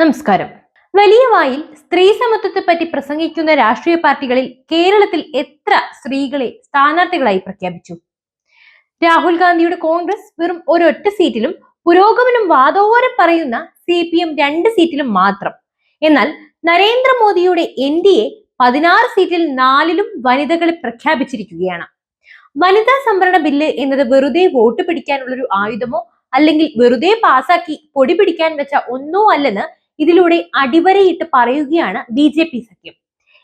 നമസ്കാരം. വലിയ വായിൽ സ്ത്രീ സമത്വത്തെ പറ്റി പ്രസംഗിക്കുന്ന രാഷ്ട്രീയ പാർട്ടികളിൽ കേരളത്തിൽ എത്ര സ്ത്രീകളെ സ്ഥാനാർത്ഥികളായി പ്രഖ്യാപിച്ചു? രാഹുൽ ഗാന്ധിയുടെ കോൺഗ്രസ് വെറും ഒരൊറ്റ സീറ്റിലും പുരോഗമനം വാദോരം പറയുന്ന സി പി എം രണ്ട് സീറ്റിലും മാത്രം. എന്നാൽ നരേന്ദ്രമോദിയുടെ എൻ ഡി എ പതിനാറ് സീറ്റിൽ നാലിലും വനിതകളെ പ്രഖ്യാപിച്ചിരിക്കുകയാണ്. വനിതാ സംവരണ ബില്ല് എന്നത് വെറുതെ വോട്ട് പിടിക്കാനുള്ളൊരു ആയുധമോ അല്ലെങ്കിൽ വെറുതെ പാസാക്കി പൊടി പിടിക്കാൻ വെച്ച ഒന്നോ അല്ലെന്ന് ഇതിലൂടെ അടിവരയിട്ട് പറയുകയാണ് ബി ജെ പി സഖ്യം.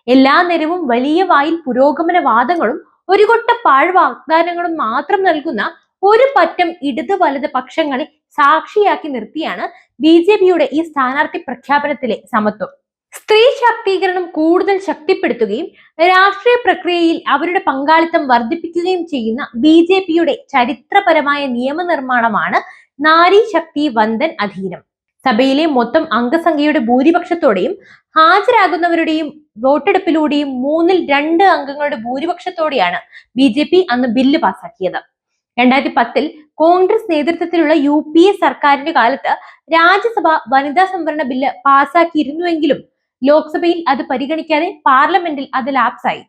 എല്ലാ നേരവും വലിയ വായിൽ പുരോഗമന വാദങ്ങളും ഒരു കൊട്ട പാഴ് വാഗ്ദാനങ്ങളും മാത്രം നൽകുന്ന ഒരു പറ്റം ഇടത് വലത് പക്ഷങ്ങളെ സാക്ഷിയാക്കി നിർത്തിയാണ് ബി ജെ പിയുടെ ഈ സ്ഥാനാർത്ഥി പ്രഖ്യാപനത്തിലെ സമത്വം. സ്ത്രീ ശാക്തീകരണം കൂടുതൽ ശക്തിപ്പെടുത്തുകയും രാഷ്ട്രീയ പ്രക്രിയയിൽ അവരുടെ പങ്കാളിത്തം വർദ്ധിപ്പിക്കുകയും ചെയ്യുന്ന ബി ജെ പിയുടെ ചരിത്രപരമായ നിയമനിർമ്മാണമാണ് നാരി ശക്തി വന്ദൻ അധീനം. സഭയിലെ മൊത്തം അംഗസംഖ്യയുടെ ഭൂരിപക്ഷത്തോടെയും ഹാജരാകുന്നവരുടെയും വോട്ടെടുപ്പിലൂടെയും മൂന്നിൽ രണ്ട് അംഗങ്ങളുടെ ഭൂരിപക്ഷത്തോടെയാണ് ബി ജെ പി അന്ന് ബില്ല് പാസാക്കിയത്. രണ്ടായിരത്തി പത്തിൽ കോൺഗ്രസ് നേതൃത്വത്തിലുള്ള യു പി എ സർക്കാരിന്റെ കാലത്ത് രാജ്യസഭ വനിതാ സംവരണ ബില്ല് പാസാക്കിയിരുന്നുവെങ്കിലും ലോക്സഭയിൽ അത് പരിഗണിക്കാതെ പാർലമെന്റിൽ അത് ലാപ്സായി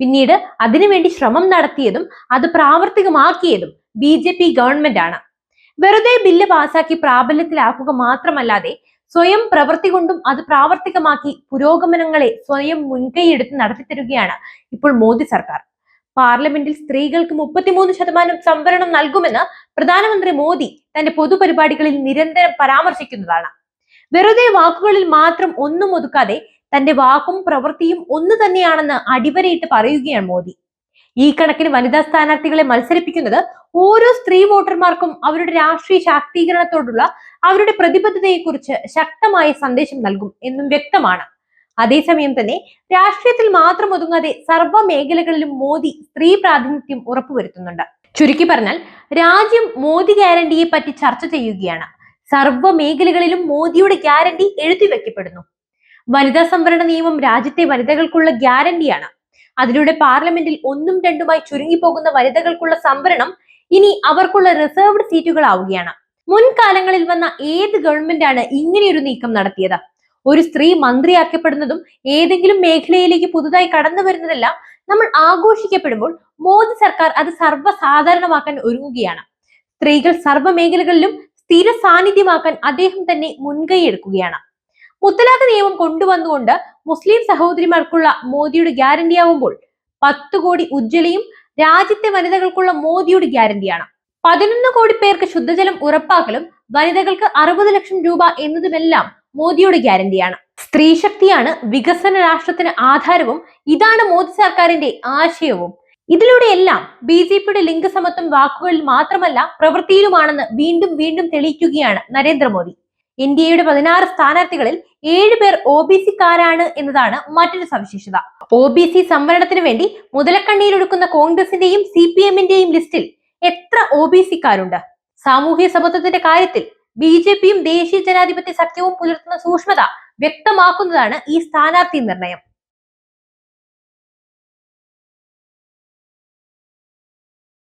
പിന്നീട് അതിനുവേണ്ടി ശ്രമം നടത്തിയതും അത് പ്രാവർത്തികമാക്കിയതും ബി ജെ പി ഗവൺമെന്റ് ആണ് വെറുതെ ബില്ല് പാസാക്കി പ്രാബല്യത്തിലാക്കുക മാത്രമല്ലാതെ സ്വയം പ്രവൃത്തി കൊണ്ടും അത് പ്രാവർത്തികമാക്കി പുരോഗമനങ്ങളെ സ്വയം മുൻകൈയെടുത്ത് നടത്തിത്തരികയാണ് ഇപ്പോൾ മോദി സർക്കാർ. പാർലമെന്റിൽ സ്ത്രീകൾക്ക് മുപ്പത്തിമൂന്ന് ശതമാനം സംവരണം നൽകുമെന്ന് പ്രധാനമന്ത്രി മോദി തന്റെ പൊതുപരിപാടികളിൽ നിരന്തരം പരാമർശിക്കുന്നതാണ്. വെറുതെ വാക്കുകളിൽ മാത്രം ഒന്നും ഒതുക്കാതെ തന്റെ വാക്കും പ്രവൃത്തിയും ഒന്നു തന്നെയാണെന്ന് അടിവരയിട്ട് പറയുകയാണ് മോദി. ഈ കണക്കിന് വനിതാ സ്ഥാനാർത്ഥികളെ മത്സരിപ്പിക്കുന്നത് ഓരോ സ്ത്രീ വോട്ടർമാർക്കും അവരുടെ രാഷ്ട്രീയ ശാക്തീകരണത്തോടുള്ള അവരുടെ പ്രതിബദ്ധതയെക്കുറിച്ച് ശക്തമായ സന്ദേശം നൽകും എന്നും വ്യക്തമാണ്. അതേസമയം തന്നെ രാഷ്ട്രീയത്തിൽ മാത്രം ഒതുങ്ങാതെ സർവ മേഖലകളിലും മോദി സ്ത്രീ പ്രാതിനിധ്യം ഉറപ്പുവരുത്തുന്നുണ്ട്. ചുരുക്കി പറഞ്ഞാൽ രാജ്യം മോദി ഗ്യാരണ്ടിയെ പറ്റി ചർച്ച ചെയ്യുകയാണ്. സർവ മേഖലകളിലും മോദിയുടെ ഗ്യാരണ്ടി എഴുതി വെക്കപ്പെടുന്നു. വനിതാ സംവരണ നിയമം രാജ്യത്തെ വനിതകൾക്കുള്ള ഗ്യാരണ്ടിയാണ്. അതിലൂടെ പാർലമെന്റിൽ ഒന്നും രണ്ടുമായി ചുരുങ്ങിപ്പോകുന്ന വനിതകൾക്കുള്ള സംവരണം ഇനി അവർക്കുള്ള റിസർവ്ഡ് സീറ്റുകൾ ആവുകയാണ് മുൻകാലങ്ങളിൽ വന്ന ഏത് ഗവൺമെന്റാണ് ഇങ്ങനെയൊരു നീക്കം നടത്തിയത്? ഒരു സ്ത്രീ മന്ത്രിയാക്കപ്പെടുന്നതും ഏതെങ്കിലും മേഖലയിലേക്ക് പുതുതായി കടന്നു വരുന്നതെല്ലാം നമ്മൾ ആഘോഷിക്കപ്പെടുമ്പോൾ മോദി സർക്കാർ അത് സർവസാധാരണമാക്കാൻ ഒരുങ്ങുകയാണ്. സ്ത്രീകൾ സർവ മേഖലകളിലും സ്ഥിര സാന്നിധ്യമാക്കാൻ അദ്ദേഹം തന്നെ മുൻകൈ മുത്തലാഖ് നിയമം കൊണ്ടുവന്നുകൊണ്ട് മുസ്ലിം സഹോദരിമാർക്കുള്ള മോദിയുടെ ഗ്യാരണ്ടി ആവുമ്പോൾ പത്ത് കോടി ഉജ്ജ്വലയും രാജ്യത്തെ വനിതകൾക്കുള്ള മോദിയുടെ ഗ്യാരണ്ടിയാണ്. പതിനൊന്ന് കോടി പേർക്ക് ശുദ്ധജലം ഉറപ്പാക്കലും വനിതകൾക്ക് അറുപത് ലക്ഷം രൂപ എന്നതുമെല്ലാം മോദിയുടെ ഗ്യാരണ്ടിയാണ്. സ്ത്രീ ശക്തിയാണ് വികസന രാഷ്ട്രത്തിന് ആധാരവും ഇതാണ് മോദി സർക്കാരിന്റെ ആശയവും. ഇതിലൂടെയെല്ലാം ബി ജെ പിയുടെ ലിംഗസമത്വം വാക്കുകളിൽ മാത്രമല്ല പ്രവൃത്തിയിലുമാണെന്ന് വീണ്ടും വീണ്ടും തെളിയിക്കുകയാണ് നരേന്ദ്രമോദി. ഡി പതിനാറ് സ്ഥാനാർത്ഥികളിൽ ഏഴ് പേർ ഒ ബി സിക്കാരാണ് എന്നതാണ് മറ്റൊരു സവിശേഷത. ഒ ബി സി സംവരണത്തിന് വേണ്ടി മുതലക്കണ്ണീരൊടുക്കുന്ന കോൺഗ്രസിന്റെയും സി പി എമ്മിന്റെയും ലിസ്റ്റിൽ എത്ര ഒ ബി സിക്കാരുണ്ട് സാമൂഹ്യ സമത്വത്തിന്റെ കാര്യത്തിൽ ബി ജെ പിയും ദേശീയ ജനാധിപത്യ സഖ്യവും പുലർത്തുന്ന സൂക്ഷ്മത വ്യക്തമാക്കുന്നതാണ് ഈ സ്ഥാനാർത്ഥി നിർണയം.